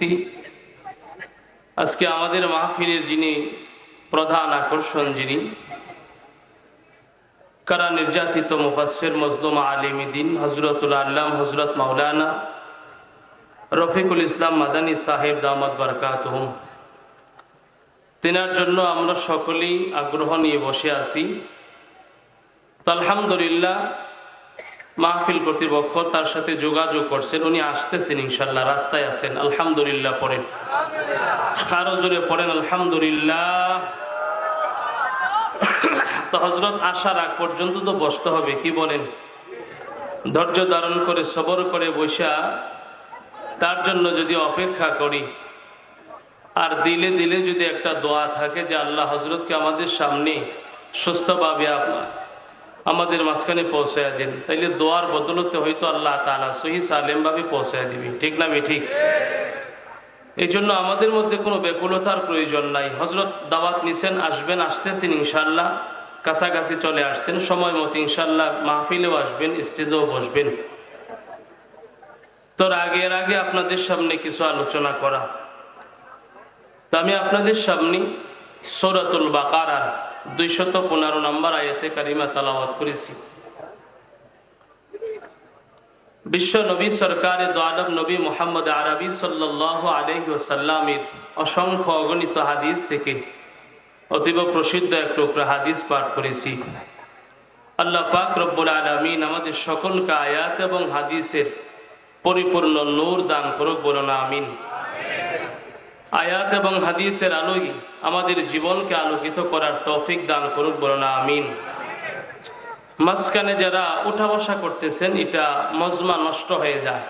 করতেছি আজকে আমাদের মাহফিলের যিনি প্রধান আকর্ষণ যিনি, কারা নির্যাতিত মুফাসের মজলুম আলিমিদ্দিন হজরতুল আল্লাম হজরত মাওলানা রফিকুল ইসলাম মাদানী সাহেব দামদ বরকাতহুম। তেনার জন্য আমরা সকলেই আগ্রহ নিয়ে বসে আছি। আলহামদুলিল্লাহ মাহফিল কর্তৃপক্ষ তার সাথে যোগাযোগ করছেন। উনি আসতেছেন ইনশাল্লাহ রাস্তায় আছেন। আলহামদুলিল্লাহ পড়েন। আরও জোরে পড়েন, আলহামদুলিল্লাহ। তো হজরত আসার আগ পর্যন্ত তো বসতে হবে, কি বলেন? ধৈর্য ধারণ করে, সবর করে বৈশা তার জন্য যদি অপেক্ষা করি, আর দিলে দিলে যদি একটা দোয়া থাকে যে আল্লাহ হজরতকে আমাদের সামনে সুস্থভাবে আপনার আমাদের মাঝখানে পৌঁছায় দিন। তাইলে দোয়ার বদলতে হয়তো আল্লাহ তালা সহি সালেমভাবে পৌঁছায় দিবি। ঠিক না ঠিক? এই জন্য আমাদের মধ্যে কোনো ব্যাকুলতার প্রয়োজন নাই। হজরত দাওয়াত নিছেন, আসবেন, আসতেছেন ইনশাল্লাহ কাছাকাছি চলে আসছেন, সময় মতো ইনশাল্লাহ মাহফিলেও আসবেন, স্টেজেও বসবেন। তোর আগের আগে আপনাদের সামনে কিছু আলোচনা করা। তো আমি আপনাদের সামনে সৌরাতুল বাকারার দুইশত পনেরো নম্বর আয়াতে কারিমা তালাওয়াত করেছি। বিশ্ব নবী সরকারে দোয়ালব নবী মোহাম্মদ আরবি সাল্লাহ আলহি ওসাল্লামের অসংখ্য অগণিত হাদিস থেকে অতীব প্রসিদ্ধ এক টুকরা হাদিস পাঠ করেছি। আল্লাহ পাক রব্বুল আলমিন আমাদের সকলকে আয়াত এবং হাদিসের পরিপূর্ণ নূর দান করুক বলো আমিন। আয়াত এবং হাদিসের আলোই আমাদের জীবনকে আলোকিত করার তৌফিক দান করুক বলো না আমিন। মাঝখানে যারা উঠা বসা করতেছেন, এটা মজমা নষ্ট হয়ে যায়।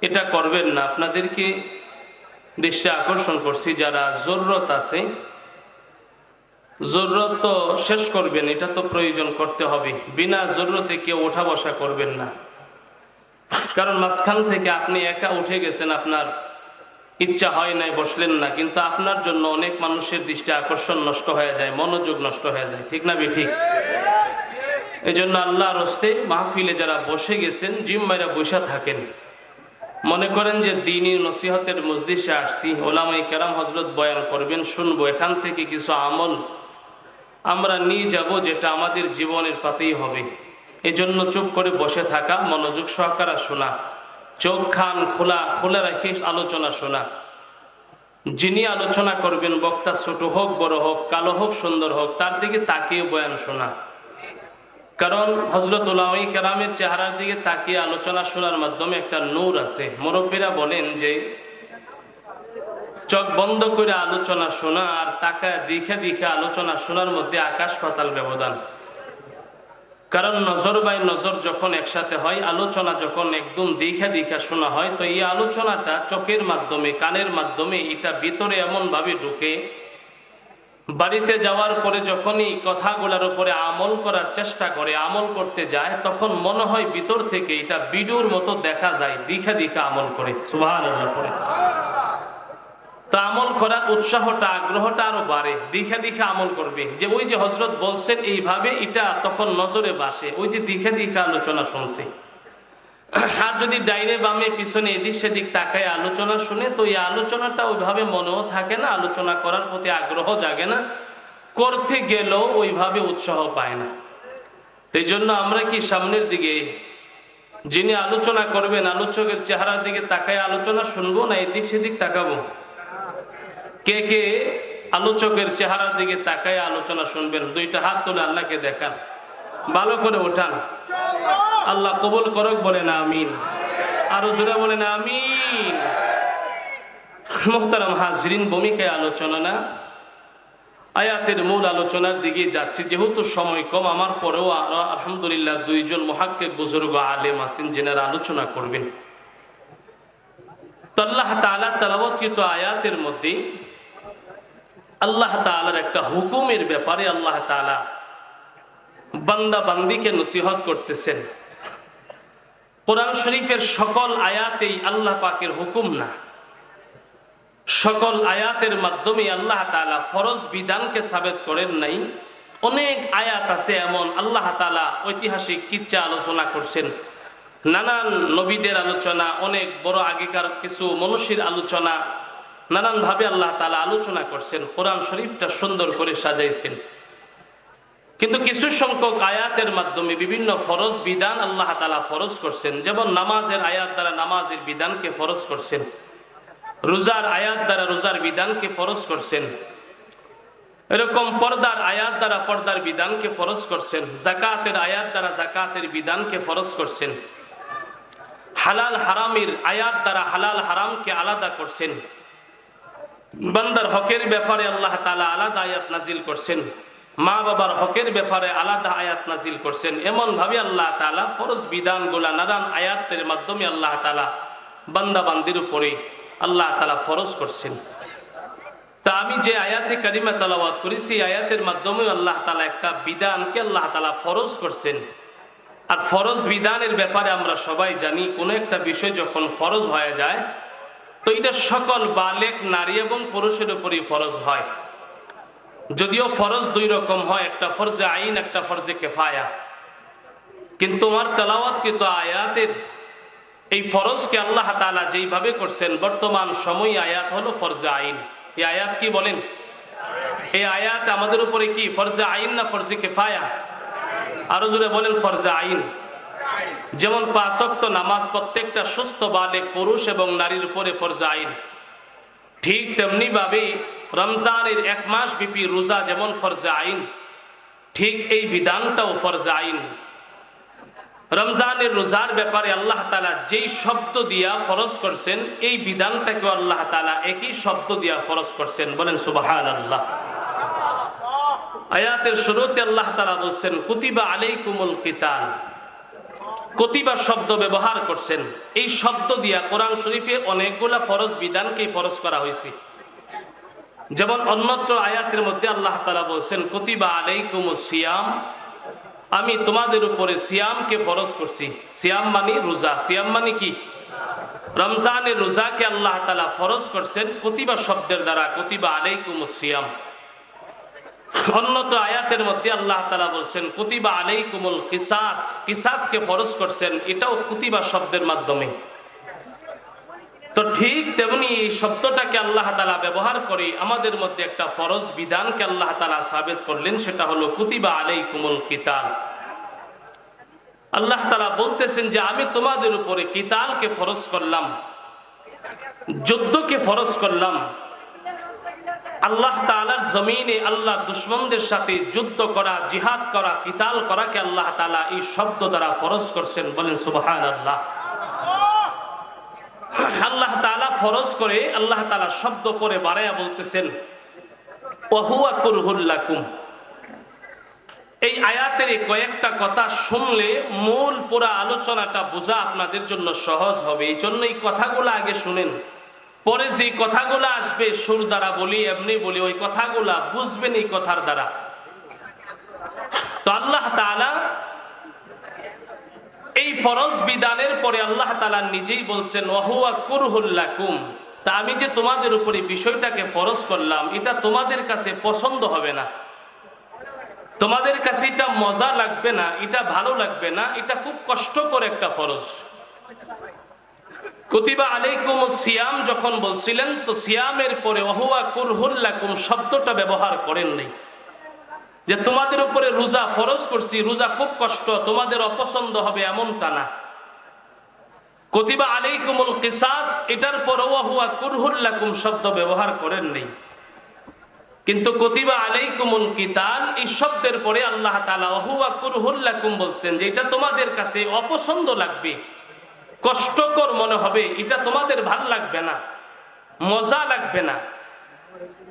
এটা করবেন না। আপনাদেরকে দৃষ্টি আকর্ষণ করছি, যারা জরুরত আছে, জরুরত তো শেষ করবেন, এটা তো প্রয়োজন করতে হবে। বিনা জরুরতে কেউ ওঠা বসা করবেন না। কারণ মাঝখান থেকে আপনি একা উঠে গেছেন, আপনার ইচ্ছা হয় নাই, বসলেন না। কিন্তু আপনার জন্য অনেক মানুষের দৃষ্টি আকর্ষণ নষ্ট হয়ে যায়, মনোযোগ নষ্ট হয়ে যায়। ঠিক না বি ঠিক এই জন্য আল্লাহর হস্তে মাহফিলে যারা বসে গেছেন, জিম্মাইরা বসে থাকেন। মনে করেন যে দিনী নসিহতের মসজিষে আসছি ওলামাই কেরাম হজরত বয়ান করবেন, শুনব, এখান থেকে কিছু আমল আমরা নিয়ে যাব যেটা আমাদের জীবনের পাতেই হবে। এজন্য চুপ করে বসে থাকা, মনোযোগ সহকারে শোনা। চোখ, খান খোলা, খুলে রেখে আলোচনা শোনা। যিনি আলোচনা করবেন, বক্তা ছোট হোক, বড় হোক, কালো হোক, সুন্দর হোক, তার দিকে তাকিয়ে বয়ান শোনা। কারণ হজরত উলামাই কেরামের চেহারার দিকে তাকিয়ে আলোচনা শোনার মাধ্যমে একটা নূর আছে। মুরব্বীরা বলেন যে, চোখ বন্ধ করে আলোচনা শোনা আর তাকায় দিখে দিখে আলোচনা শোনার মধ্যে আকাশ পাতাল ব্যবধান। কারণ নজর বাই নজর যখন একসাথে হয়, আলোচনা যখন একদম দীঘা দীঘা শোনা হয়, তো এই আলোচনাটা চোখের মাধ্যমে, কানের মাধ্যমে এটা ভিতরে এমনভাবে ঢুকে, বাড়িতে যাওয়ার পরে যখনই কথাগুলোর উপরে আমল করার চেষ্টা করে, আমল করতে যায়, তখন মনে হয় ভিতর থেকে এটা বিডুর মতো দেখা যায়, দীঘা দীঘা আমল করে। সুবাহ পরে তা আমল করার উৎসাহটা, আগ্রহটা আরও বাড়ে। দিখে দিখে আমল করবে। যে ওই যে হজরত বলছেন এইভাবে, এটা তখন নজরে বাসে। ওই যে দিখে দিখে আলোচনা শুনছে। আর যদি ডাইনে বামে, পিছনে, এদিক সেদিক তাকায় আলোচনা শুনে, তো এই আলোচনাটা ওইভাবে মনেও থাকে না, আলোচনা করার প্রতি আগ্রহ জাগে না। করতে গেলেও ওইভাবে উৎসাহ পায় না। এই জন্য আমরা কি সামনের দিকে, যিনি আলোচনা করবেন, আলোচকের চেহারার দিকে তাকায় আলোচনা শুনব না এদিক সেদিক তাকাবো? কে কে আলোচকের চেহারার দিকে তাকায় আলোচনা শুনবেন? দুইটা হাত তুলে আল্লাহকে দেখান। ভালো করে ওঠান আল্লাহ কবুল করক, বলেন আমিন। আরও জোরে বলেন আমিন। মোহতারাম হাজরিন, ভূমিকায় আলোচনা না? আয়াতের মূল আলোচনার দিকে যাচ্ছি। যেহেতু সময় কম, আমার পরেও আলহামদুলিল্লাহ দুইজন মহাক্কে বুজুর্গ আলেম আছেন, যেনারা আলোচনা করবেন। তো তালা তালাবৎকৃত আয়াতের মধ্যে আল্লাহ তালার একটা হুকুমের ব্যাপারে আল্লাহ তালা বান্দা বান্দিকে নসিহত করতেছেন। কোরআন শরীফের সকল আয়াতেই আল্লাহ পাকের হুকুম না। সকল আয়াতের মাধ্যমে আল্লাহ তালা ফরজ বিধানকে সাবেত করেন নাই। অনেক আয়াত আছে এমন আল্লাহ তালা ঐতিহাসিক কিচ্ছা আলোচনা করছেন। নানান নবীদের আলোচনা, অনেক বড় আগেকার কিছু মনীষীর আলোচনা নানানভাবে আল্লাহ তালা আলোচনা করছেন, কোরআন শরীফটা সুন্দর করে সাজাইছেন। কিন্তু কিছু সংখ্যক আয়াতের মাধ্যমে বিভিন্ন ফরজ বিধান আল্লাহ তালা ফরজ করছেন। যেমন নামাজের আয়াত দ্বারা নামাজের বিধানকে ফরজ করছেন। রোজার আয়াত দ্বারা রোজার বিধানকে ফরজ করছেন। এরকম পর্দার আয়াত দ্বারা পর্দার বিধানকে ফরজ করছেন। জাকাতের আয়াত দ্বারা জাকাতের বিধানকে ফরজ করছেন। হালাল হারামের আয়াত দ্বারা হালাল হারামকে আলাদা করছেন। বান্দার হকের ব্যাপারে আল্লাহ তালা আলাদা আয়াত নাজিল করছেন। মা বাবার হকের ব্যাপারে আলাদা আয়াত নাজিল করছেন। এমন ভাবে আল্লাহ তালা ফরজ বিধান বিধানগুলা, নানান আয়াতের মাধ্যমে আল্লাহ তালা বান্দা বান্দির উপরে আল্লাহ তালা ফরজ করছেন। তা আমি যে আয়াতে কারিমা তালাবাদ করি, সেই আয়াতের মাধ্যমে আল্লাহ তালা একটা বিধানকে আল্লাহ তালা ফরজ করছেন। আর ফরজ বিধানের ব্যাপারে আমরা সবাই জানি, কোনো একটা বিষয় যখন ফরজ হয়ে যায় তো এটা সকল বালেক, নারী এবং পুরুষের উপরই ফরজ হয়। যদিও ফরজ দুই রকম হয়, একটা ফরজে আইন, একটা ফরজে কেফায়া। কিন্তু আমার তেলাওয়াতকৃত আয়াতের এই ফরজকে আল্লাহ তালা যেইভাবে করছেন, বর্তমান সময় আয়াত হলো ফরজে আইন। এই আয়াত কি বলেন? এই আয়াত আমাদের উপরে কি, ফরজে আইন না ফরজে কেফায়া? আরও জোরে বলেন, ফরজে আইন। যেমন পাঁচক্ত নামাজ প্রত্যেকটা সুস্থ বালেক পুরুষ এবং নারীর উপরে ফরজে আইন। ঠিক তেমনি ভাবে রমজানের এক মাস বিপি রোজা যেমন ফরজে আইন, ঠিক এই বিধানটাও ফরজে আইন। রমজানের রোজার ব্যাপারে আল্লাহ তালা যেই শব্দ দিয়া ফরজ করছেন, এই বিধানটাকেও আল্লাহ তালা একই শব্দ দিয়া ফরজ করছেন। বলেন সুবাহান আল্লাহ আয়াতের শুরুতে আল্লাহ তালা বলছেন, কুতিবা আলাইকুমুল কিতাল। কতিবা শব্দ ব্যবহার করছেন। এই শব্দ দিয়া কোরআন শরীফে অনেকগুলা ফরজ বিধানকেই ফরজ করা হয়েছে। যেমন অন্যত্র আয়াতের মধ্যে আল্লাহ তালা বলছেন, কতিবা আলাইকুম সিয়াম। আমি তোমাদের উপরে সিয়ামকে ফরজ করছি। সিয়াম মানে রোজা। সিয়াম মানে কি? রমজানের রোজাকে আল্লাহ তালা ফরজ করছেন কতিবা শব্দের দ্বারা, কতিবা আলাইকুম সিয়াম। অন্যত আয়াতের মধ্যে আল্লাহ তালা বলছেন, কুতিবা আলাইকুমুল কিসাস। কিসাসকে ফরজ করছেন, এটাও কুতিবা শব্দের মাধ্যমে। তো ঠিক তেমনি এই শব্দটাকে আল্লাহ তালা ব্যবহার করে আমাদের মধ্যে একটা ফরজ বিধানকে আল্লাহ তালা সাবেত করলেন, সেটা হলো, কুতিবা আলাইকুমুল কিতাল। আল্লাহ তালা বলতেছেন যে, আমি তোমাদের উপরে কিতালকে ফরজ করলাম, যুদ্ধকে ফরজ করলাম। আল্লাহ তালার জমিনে আল্লাহ দুশ্মনদের সাথে যুদ্ধ করা, জিহাদ করা, কিতাল করাকে আল্লাহ তালা এই শব্দ দ্বারা ফরজ করছেন বলেন সুবাহান আল্লাহ আল্লাহ তালা ফরজ করে আল্লাহ তালা শব্দ করে বাড়াইয়া বলতেছেন এই আয়াতের কয়েকটা কথা শুনলে মূল পুরা আলোচনাটা বোঝা আপনাদের জন্য সহজ হবে। এই জন্য এই কথাগুলো আগে শুনেন। পরে যে কথাগুলো আসবে, সুর দ্বারা বলি, এমনি বলি, ওই কথাগুলা বুঝবেন এই কথার দ্বারা। তো আল্লাহ তাআলা এই ফরজ বিধানের পরে আল্লাহ তালা নিজেই বলছেন ওহুয়া তা আমি যে তোমাদের উপরে বিষয়টাকে ফরজ করলাম, এটা তোমাদের কাছে পছন্দ হবে না। তোমাদের কাছে এটা মজা লাগবে না, এটা ভালো লাগবে না, এটা খুব কষ্টকর একটা ফরজ। কুতিবা আলাইকুম সিয়াম যখন বলছিলেন, তো সিয়ামের পরে অহুয়া কুরহুল্লাকুম শব্দটা ব্যবহার করেন নাই। যে তোমাদের উপরে রোজা ফরজ করছি, রোজা খুব কষ্ট, তোমাদের অপছন্দ হবে এমনটা না। কতিবা আলাইকুমুল কিসাস, এটার পর ওয়াহুয়া কুরহুল্লাকুম শব্দ ব্যবহার করেন নাই। কিন্তু কতিবা আলাইকুমুল কিতাল, এই শব্দের পরে আল্লাহ তাআলা ওহুয়া কুরহুল্লাকুম বলছেন যে, এটা তোমাদের কাছে অপছন্দ লাগবে। কষ্টকর মনে হবে, এটা তোমাদের ভালো লাগবে না, মজা লাগবে না।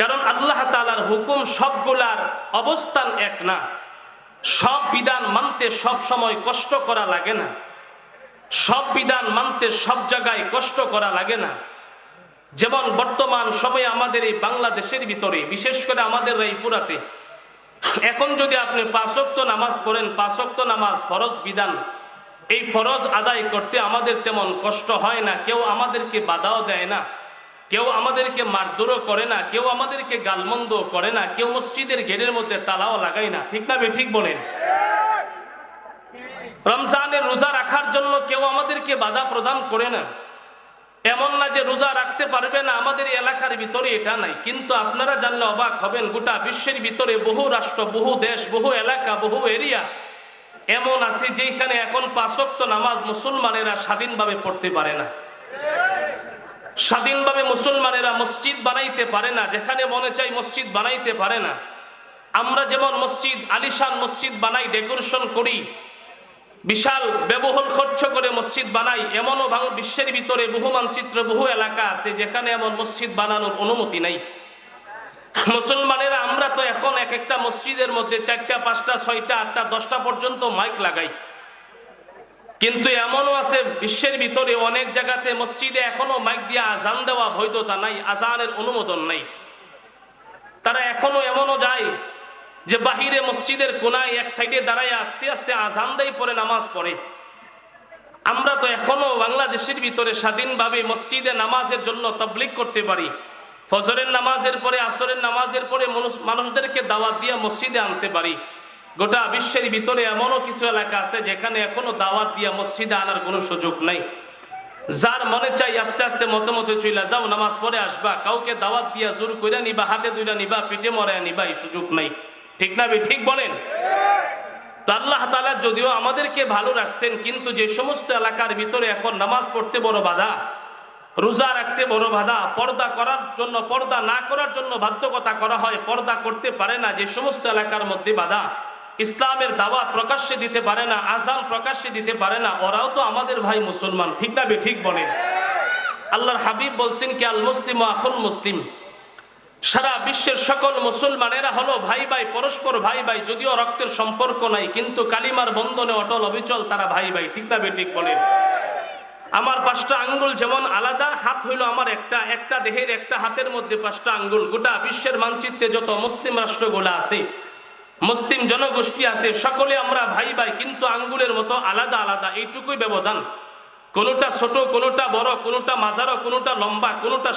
কারণ আল্লাহ তালার হুকুম সবগুলার অবস্থান এক না। সব বিধান মানতে সব সময় কষ্ট করা লাগে না। সব বিধান মানতে সব জায়গায় কষ্ট করা লাগে না। যেমন বর্তমান সময়ে আমাদের এই বাংলাদেশের ভিতরে, বিশেষ করে আমাদের এই ফুরাতে, এখন যদি আপনি পাঁচক্ত নামাজ পড়েন পাঁচক্ত নামাজ ফরজ বিধান এই ফরজ আদায় করতে আমাদের তেমন কষ্ট হয় না। কেউ আমাদেরকে বাধাও দেয় না। কেউ আমাদেরকে মারধরও করে না। কেউ আমাদেরকে গালমন্দ করে না। কেউ মসজিদের ঘেরের মধ্যে তালাও লাগায় না। ঠিক না ঠিক বলেন? রমজানের রোজা রাখার জন্য কেউ আমাদেরকে বাধা প্রদান করে না। এমন না যে রোজা রাখতে পারবে না। আমাদের এলাকার ভিতরে এটা নাই। কিন্তু আপনারা জানলে অবাক হবেন, গোটা বিশ্বের ভিতরে বহু রাষ্ট্র, বহু দেশ, বহু এলাকা, বহু এরিয়া এমন আছে যেখানে এখন পাঁচক্ত নামাজ মুসলমানেরা স্বাধীনভাবে পড়তে পারে না। স্বাধীনভাবে মুসলমানেরা মসজিদ বানাইতে পারে না, যেখানে মনে চাই মসজিদ বানাইতে পারে না। আমরা যেমন মসজিদ, আলিশান মসজিদ বানাই, ডেকোরেশন করি, বিশাল ব্যবহুল খরচ করে মসজিদ বানাই, এমনও বিশ্বের ভিতরে বহু মানচিত্র, বহু এলাকা আছে যেখানে এমন মসজিদ বানানোর অনুমতি নাই। মুসলমানেরা, আমরা তো এখন এক একটা মসজিদের মধ্যে চারটা, পাঁচটা, ছয়টা, আটটা, দশটা পর্যন্ত মাইক লাগাই। কিন্তু এমনও আছে, বিশ্বের ভিতরে অনেক জায়গাতে মসজিদে এখনও মাইক দিয়ে আজান দেওয়া বৈধতা নাই, আজানের অনুমোদন নাই। তারা এখনও এমনও যায় যে বাহিরে মসজিদের কোনায় এক সাইডে দাঁড়ায় আস্তে আস্তে আজান দেয়, পরে নামাজ পড়ে। আমরা তো এখনও বাংলাদেশের ভিতরে স্বাধীনভাবে মসজিদে নামাজের জন্য তবলিক করতে পারি। ফজরের নামাজের পরে, আসরের নামাজের পরে মানুষ- মানুষদেরকে দাওয়াত দিয়ে মসজিদে আনতে পারি। গোটা বিশ্বের ভিতরে এমনও কিছু এলাকা আছে যেখানে এখনও দাওয়াত দিয়ে মসজিদে আনার কোনো সুযোগ নাই। যার মনে চাই আস্তে আস্তে মতো মতো চইলা যাও, নামাজ পড়ে আসবা। কাউকে দাওয়াত দিয়া জোর কইরা নিবা, হাতে দুইটা নিবা, পিঠে মরায় নিবা, এই সুযোগ নাই। ঠিক না ঠিক বলেন? তো আল্লাহ তাআলা যদিও আমাদেরকে ভালো রাখছেন, কিন্তু যে সমস্ত এলাকার ভিতরে এখন নামাজ পড়তে বড় বাধা রোজা রাখতে বড় বাধা, পর্দা করার জন্য, পর্দা না করার জন্য বাধ্যকতা করা হয়, পর্দা করতে পারে না, যে সমস্ত এলাকার মধ্যে বাধা। ইসলামের দাওয়া প্রকাশ্যে দিতে পারে না আজান প্রকাশ্যে দিতে পারে না, ওরাও তো আমাদের ভাই মুসলমান, ঠিক না ঠিক বলেন? আল্লাহর হাবিব বলছেন কি, আল মুসলিম আকুল মুসলিম। সারা বিশ্বের সকল মুসলমানেরা হলো ভাই ভাই, পরস্পর ভাই ভাই, যদিও রক্তের সম্পর্ক নাই, কিন্তু কালিমার বন্ধনে অটল অবিচল তারা ভাই ভাই, ঠিক না ঠিক বলেন? আমার পাঁচটা আঙ্গুল যেমন আলাদা, হাত হইল আমার একটা একটা দেহের একটা হাতের মধ্যে পাঁচটা আঙ্গুল। গোটা বিশ্বের মানচিত্রে যত মুসলিম রাষ্ট্রগুলো আছে, মুসলিম জনগোষ্ঠী আছে, সকলে আমরা ভাই ভাই, কিন্তু আঙ্গুলের মতো আলাদা আলাদা, এইটুকুই ব্যবধান। কোনোটা ছোট, কোনোটা বড়, কোনোটা মাঝারো, কোনোটা লম্বা, কোনোটা